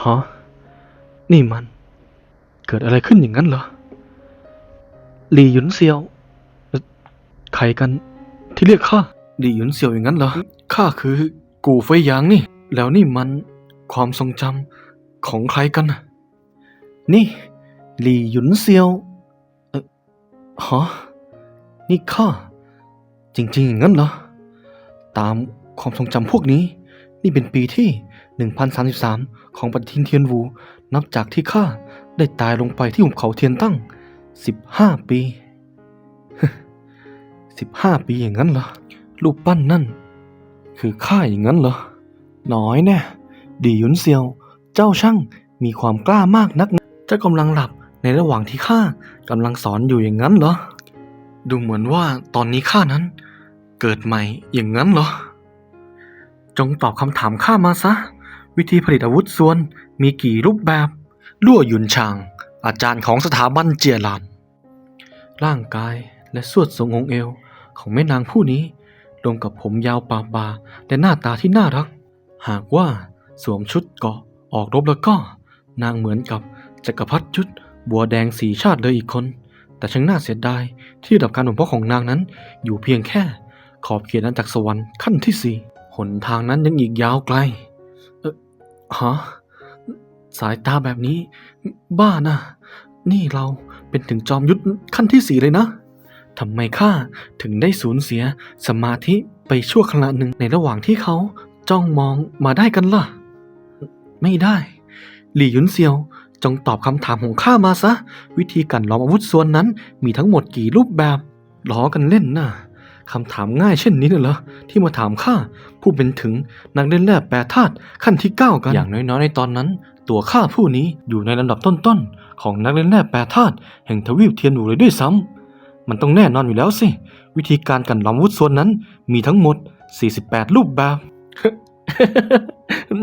ฮะ นี่มัน เกิดอะไรขึ้นอย่างนั้นเหรอ หลี่หยุนเซียว ใครกันที่เรียกข้า หลี่หยุนเซียวอย่างนั้นเหรอ ข้าคือกูเฟยหยางนี่ แล้วนี่มันความทรงจำของใครกันน่ะนี่ หลี่หยุนเซียวเออฮะ นี่ข้า จริงๆอย่างนั้นเหรอ ตามความทรงจำพวกนี้ นี่เป็นปีที่ 1033 ของปฏิทินเทียนวู นับจากที่ข้าได้ตายลงไปที่หุบเขาเทียนตั้ง 15 ปี 15 ปีอย่างนั้นเหรอ รูปปั้นนั่น คือข้าอย่างนั้นเหรอ น้อยแน่ดีหยุนเซียว เจ้าช่างมีความกล้ามากนักเจ้ากำลังหลับในระหว่างที่ข้ากำลังสอนอยู่อย่างนั้นเหรอ ดูเหมือนว่าตอนนี้ข้านั้น เกิดใหม่อย่างนั้นเหรอ จงตอบคำถามข้ามาซะ วิธีผลิตอาวุธส่วนมีกี่รูปแบบ ลั่วหยุนชาง อาจารย์ของสถาบันเจียหลาน ร่างกายและสวดทรงองค์เอวของแม่นางผู้นี้ รวมกับผมยาวปาบาและหน้าตาที่น่ารัก หากว่าสวมชุดเกาะออกรบแล้วก็ นางเหมือนกับจักรพรรดิยุทธบัวแดงสีชาติเลยอีกคน แต่ช่างน่าเสียดายที่ระดับการบ่มเพาะของนางนั้นอยู่เพียงแค่ขอบเขตอาณาจักรสวรรค์ขั้นที่สี่ นทางนั้นยังอีกยาวไกล เออฮะ สายตาแบบนี้ บ้านะ นี่เราเป็นถึงจอมยุทธขั้นที่สี่เลยนะทำไมข้าถึงได้สูญเสียสมาธิไปชั่วขณะหนึ่งในระหว่างที่เขาจ้องมองมาได้กันล่ะ ไม่ได้ หลี่หยุนเซียวจงตอบคำถามของข้ามาซะ วิธีการล้อมอาวุธส่วนนั้นมีทั้งหมดกี่รูปแบบล้อกันเล่นน่ะ คำถามง่ายเช่นนี้น่ะเหรอที่มาถามข้าผู้เป็นถึงนักเล่นแร่แปรธาตุขั้นที่เก้ากันอย่างน้อยๆในตอนนั้น ตัวข้าผู้นี้อยู่ในลำดับต้นๆของนักเล่นแร่แปรธาตุแห่งทวีปเทียนหวูเลยด้วยซ้ำมันต้องแน่นอนอยู่แล้วสิวิธีการกันล้อมวุธส่วนนั้นมีทั้งหมด 48 รูปแบบ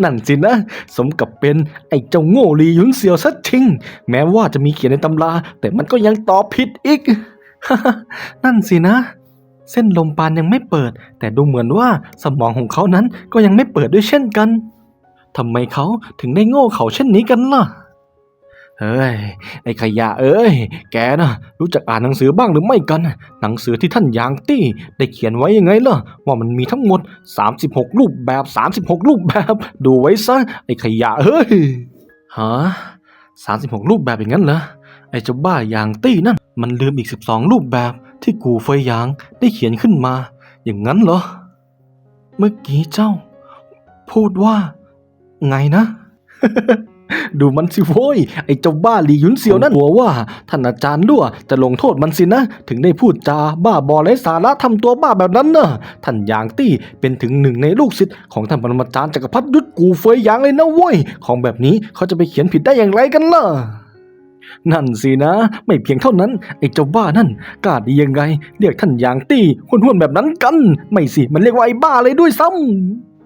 นั่นสินะ สมกับเป็นไอ้เจ้าโง่ลียุนเซียวซัดชิง แม้ว่าจะมีเขียนในตำรา แต่มันก็ยังตอบผิดอีก นั่นสินะ เส้นลมปานยังไม่เปิด แต่ดูเหมือนว่าสมองของเขานั้นก็ยังไม่เปิดด้วยเช่นกันทำไมเขาถึงได้โง่เขาเช่นนี้กันล่ะเฮ้ยไอ้ขยะเอ้ย แกนะรู้จักอ่านหนังสือบ้างหรือไม่กัน หนังสือที่ท่านยางตี้ ได้เขียนไว้ยังไงล่ะ ว่ามันมีทั้งหมด 36 รูปแบบ 36 รูปแบบ ดูไว้ซะไอ้ขยะเฮ้ยฮะ36 รูปแบบอย่างนั้นเหรอไอ้เจ้าบ้ายางตี้นั่นมันลืมอีก 12 รูปแบบ ที่กูเฟยหยางได้เขียนขึ้นมา อย่างนั้นเหรอ เมื่อกี้เจ้า พูดว่า ไงนะ ดูมันสิโว้ย ไอ้เจ้าบ้าหลีหยุนเซียวนั่นหัวว่า ท่านอาจารย์ลั่วจะลงโทษมันสินะ ถึงได้พูดจาบ้าบอไร้สาระทำตัวบ้าแบบนั้นเนอะท่านหยางตี้เป็นถึงหนึ่งในลูกศิษย์ของท่านปรมาจารย์จักรพรรดิยุทธกูเฟยหยางเลยนะเว้ย ของแบบนี้เขาจะไปเขียนผิดได้อย่างไรกันล่ะ นั่นสินะ ไม่เพียงเท่านั้น ไอ้เจ้าบ้านั่นกล้าดียังไง เรียกท่านหยางตี้ห้วนๆแบบนั้นกัน ไม่สิมันเรียกว่าไอ้บ้าเลยด้วยซ้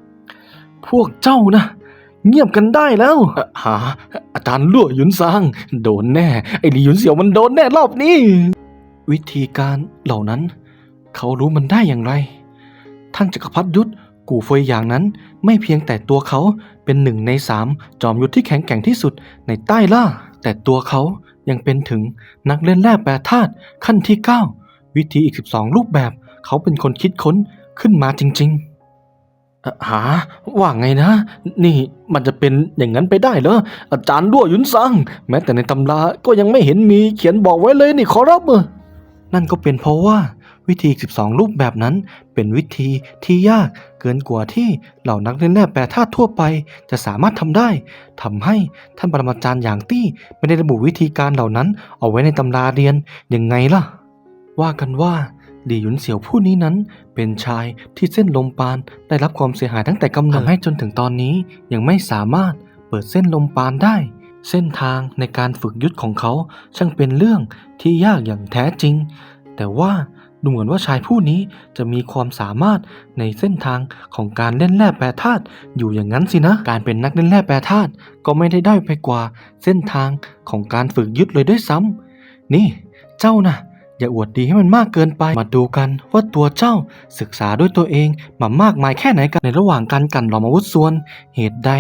ำพวกเจ้านะ เงียบกันได้แล้วหาอาจารย์ลั่วหยุนซาง โดนแน่ ไอ้หลีหยุนเสี่ยวมันโดนแน่รอบนี้ วิธีการเหล่านั้น เขารู้มันได้อย่างไร ท่านจักรพรรดิยุทธกูเฟยอย่างนั้นไม่เพียงแต่ตัวเขาเป็นหนึ่งในสามจอมยุทธที่แข็งแกร่งที่สุดในใต้ล่า แต่ตัวเขายังเป็นถึงนักเล่นแร่แปรธาตุขั้นที่ 9 วิธีอีก 12 รูปแบบ เขาเป็นคนคิดค้นขึ้นมาจริงๆหาว่าไงนะ นี่มันจะเป็นอย่างนั้นไปได้เหรอ อาจารย์รั่วหยุนซัง แม้แต่ในตำราก็ยังไม่เห็นมีเขียนบอกไว้เลยนี่ขอรับเออนั่นก็เป็นเพราะว่า วิธี 12 รูปแบบนั้น เป็นวิธีที่ยากเกินกว่าที่เหล่านักเล่นแร่แปรธาตุทั่วไป จะสามารถทำได้ทำให้ท่านปรมาจารย์อย่างตี้ไม่ได้ระบุวิธีการเหล่านั้นเอาไว้ในตำราเรียนยังไงล่ะ ว่ากันว่าหลี่หยุนเสี่ยวผู้นี้นั้น เป็นชายที่เส้นลมปานได้รับความเสียหายตั้งแต่กำเนิดทำให้จนถึงตอนนี้ยังไม่สามารถเปิดเส้นลมปานได้ เส้นทางในการฝึกยุทธของเขาช่างเป็นเรื่องที่ยากอย่างแท้จริง แต่ว่า ดูเหมือนว่าชายผู้นี้จะมีความสามารถในเส้นทางของการเล่นแร่แปรธาตุอยู่อย่างนั้นสินะ การเป็นนักเล่นแร่แปรธาตุก็ไม่ได้ด้อยไปกว่าเส้นทางของการฝึกยุทธเลยด้วยซ้ำนี่เจ้านะ่ะอย่าอวดดีให้มันมากเกินไป มาดูกันว่าตัวเจ้าศึกษาด้วยตัวเองมามากมายแค่ไหนกัน ในระหว่างการกันหลอมอาวุธส่วน เหตุใด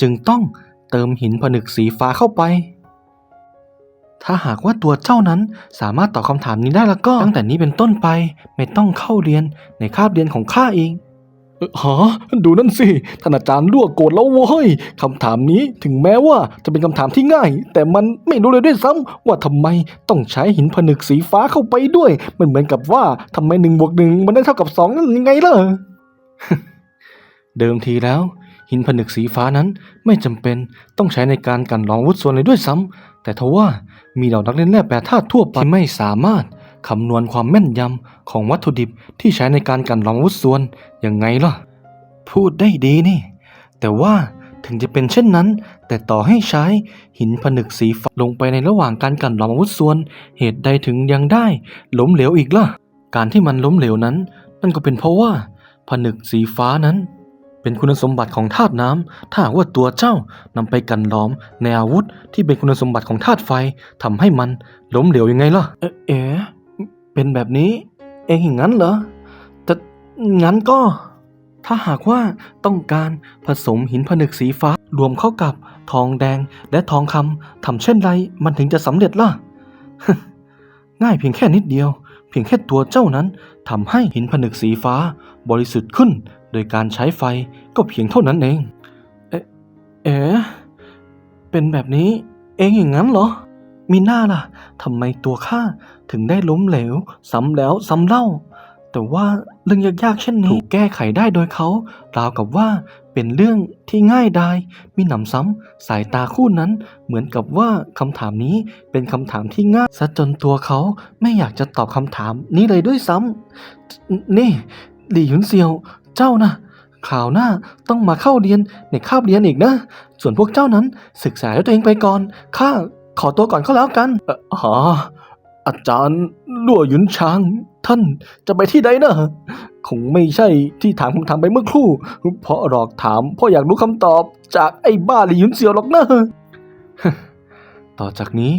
จึงต้องเติมหินผนึกสีฟ้าเข้าไป ถ้าหากว่าตัวเจ้านั้นสามารถตอบคำถามนี้ได้แล้วก็ ตั้งแต่นี้เป็นต้นไปไม่ต้องเข้าเรียนในคาบเรียนของข้าเองเอ่อฮะดูนั่นสิท่านอาจารย์รั่วโกรธแล้วเว้ยคำถามนี้ถึงแม้ว่าจะเป็นคำถามที่ง่าย แต่มันไม่รู้เลยด้วยซ้ำว่าทำไมต้องใช้หินผนึกสีฟ้าเข้าไปด้วย มันเหมือนกับว่าทำไมหนึ่งบวกหนึ่งมันได้เท่ากับสองนั่นยังไงล่ะ เดิมทีแล้ว หินผนึกสีฟ้านั้นไม่จำเป็นต้องใช้ในการกันหลอมอาวุธส่วนเลยด้วยซ้ำแต่ทว่ามีเหล่านักเล่นแร่แปรธาตุทั่วไปที่ไม่สามารถคำนวณความแม่นยำของวัตถุดิบที่ใช้ในการกันหลอมอาวุธส่วนยังไงล่ะ พูดได้ดีนี่ แต่ว่าถึงจะเป็นเช่นนั้น แต่ต่อให้ใช้หินผนึกสีฟ้าลงไปในระหว่างการกันหลอมอาวุธส่วน เหตุใดถึงยังได้ล้มเหลวอีกล่ะ การที่มันล้มเหลวนั้น นั่นก็เป็นเพราะว่าผนึกสีฟ้านั้น เป็นคุณสมบัติของธาตุน้ำถ้าหากว่าตัวเจ้านำไปกันล้อมในอาวุธที่เป็นคุณสมบัติของธาตุไฟทำให้มันล้มเหลวยังไงล่ะเอ๊ะเอ๋เป็นแบบนี้ เองอย่างนั้นเหรอแต่งั้นก็ ถ้าหากว่าต้องการผสมหินผนึกสีฟ้ารวมเข้ากับทองแดงและทองคำทำเช่นไรมันถึงจะสำเร็จล่ะ ง่ายเพียงแค่นิดเดียว เพียงแค่ตัวเจ้านั้นทำให้หินผนึกสีฟ้าบริสุทธิ์ขึ้น ดยการใช้ไฟก็เพียงเท่านั้นเอง เอ๊ะเอ๋เป็นแบบนี้เองอย่างนั้นเหรอ มีหน้าล่ะทำไมตัวข้าถึงได้ล้มเหลวซ้ำแล้วซ้ำเล่า แต่ว่าเรื่องยากๆเช่นนี้ถูกแก้ไขได้โดยเขาราวกับว่าเป็นเรื่องที่ง่ายดายมีหนำซ้ำสายตาคู่นั้น เหมือนกับว่าคำถามนี้เป็นคำถามที่ง่ายซะจนตัวเขาไม่อยากจะตอบคำถามนี้เลยด้วยซ้ำนี่หลี่หยุนเซียว เจ้านะคราวหน้าต้องมาเข้าเรียนในคาบเรียนอีกนะ ส่วนพวกเจ้านั้นศึกษาด้วยตัวเองไปก่อน ข้าขอตัวก่อนก็แล้วกันเอ่ออ๋ออาจารย์ลั่วหยุนชาง ท่านจะไปที่ใดนะคงไม่ใช่ที่ถามคำถามไปเมื่อครู่ เพราะหลอกถามเพราะอยากรู้คำตอบจากไอ้บ้าหลี่หยุนเซียวหรอกนะต่อจากนี้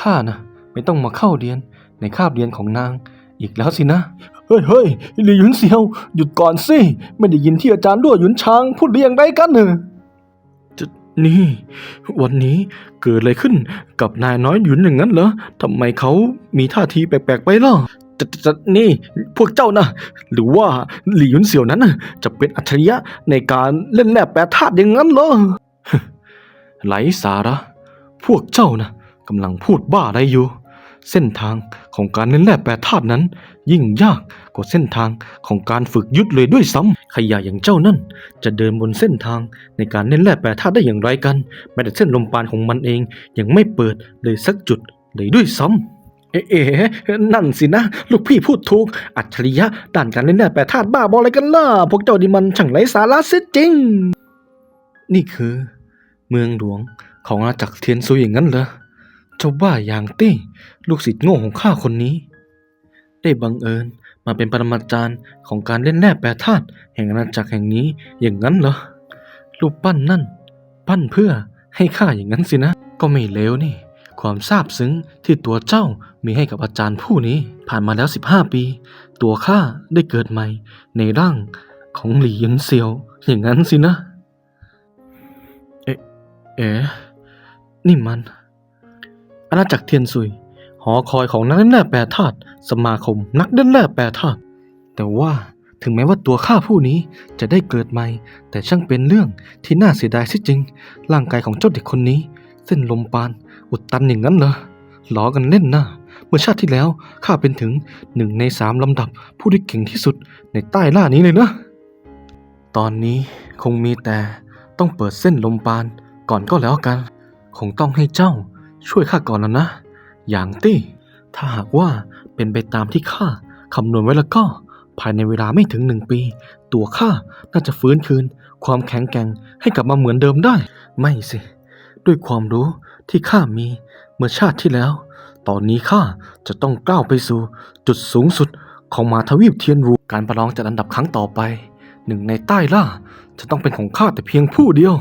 ข้านะไม่ต้องมาเข้าเรียนในคาบเรียนของนางอีกแล้วสินะ เฮ้ยเฮ้ยหลี่หยุนเซียว หยุดก่อนสิ ไม่ได้ยินที่อาจารย์ลั่วหยุนชางพูดเรียงไรกันเนอะจะนี่ วันนี้เกิดอะไรขึ้นกับนายน้อยหยุนอย่างนั้นเหรอทำไมเขามีท่าทีแปลกๆไปล่ะจะจะจะนี่พวกเจ้านะ หรือว่าหลี่หยุนเสี่ยวนั้นน่ะจะเป็นอัจฉริยะในการเล่นแร่แปรธาตุอย่างนั้นเหรอไหลสาระ พวกเจ้านะกำลังพูดบ้าอะไรอยู่ เส้นทางของการเล่นแร่แปรธาตุนั้น ยิ่งยาก กว่าเส้นทางของการฝึกยุทธเลยด้วยซ้ำขยะอย่างเจ้านั่น จะเดินบนเส้นทางในการเล่นแร่แปรธาตุได้อย่างไรกัน แม้แต่เส้นลมปราณของมันเองยังไม่เปิดเลยสักจุดเลยด้วยซ้ำเอ๋เอ๋นั่นสินะ ลูกพี่พูดถูก อัจฉริยะด้านการเล่นแร่แปรธาตุบ้าบออะไรกันล่ะพวกเจ้าดิมันช่างไร้สาระเสียจริง นี่คือ เมืองหลวงของอาณาจักรเทียนซุยอย่างนั้นเหรอเจ้าบ้าอย่างตี้ ลูกศิษย์โง่ของข้าคนนี้ ได้บังเอิญ มาเป็นปรมาจารย์ของการเล่นแร่แปรธาตุแห่งอาณาจักรแห่งนี้อย่างนั้นเหรอรูปปั้นนั่น ปั้นเพื่อให้ข้าอย่างนั้นสินะ ก็ไม่เลวนี่ ความซาบซึ้งที่ตัวเจ้ามีให้กับอาจารย์ผู้นี้ผ่านมาแล้ว 15 ปี ตัวข้าได้เกิดใหม่ในร่างของหลี่หยินเซียว อย่างนั้นสินะ เอ๊ะเอ๋นี่มันอาณาจักรเทียนซุย หอคอยของนักเล่นแร่แปรธาตุสมาคมนักเล่นแร่แปรธาตุแต่ว่าถึงแม้ว่าตัวข้าผู้นี้จะได้เกิดใหม่ แต่ช่างเป็นเรื่องที่น่าเสียดายเสิจริง ร่างกายของเจ้าเด็กคนนี้ เส้นลมปาน อุดตันอย่างนั้นเหรอล้อกันเล่นนะเมื่อชาติที่แล้วข้าเป็นถึงหนึ่งในสามลำดับผู้ที่เก่งที่สุดในใต้ล่านี้เลยนะ ตอนนี้คงมีแต่ต้องเปิดเส้นลมปานก่อนก็แล้วกัน คงต้องให้เจ้าช่วยข้าก่อนแล้วนะ อย่างตี้ ถ้าหากว่าเป็นไปตามที่ข้าคำนวณไว้แล้วก็ ภายในเวลาไม่ถึงหนึ่งปี ตัวข้าน่าจะฟื้นคืน ความแข็งแกร่งให้กลับมาเหมือนเดิมได้ ไม่สิ ด้วยความรู้ที่ข้ามีเมื่อชาติที่แล้ว ตอนนี้ข้าจะต้องก้าวไปสู่จุดสูงสุดของมาทวีปเทียนวูการประลองจัดอันดับครั้งต่อไป หนึ่งในใต้ล่าจะต้องเป็นของข้าแต่เพียงผู้เดียว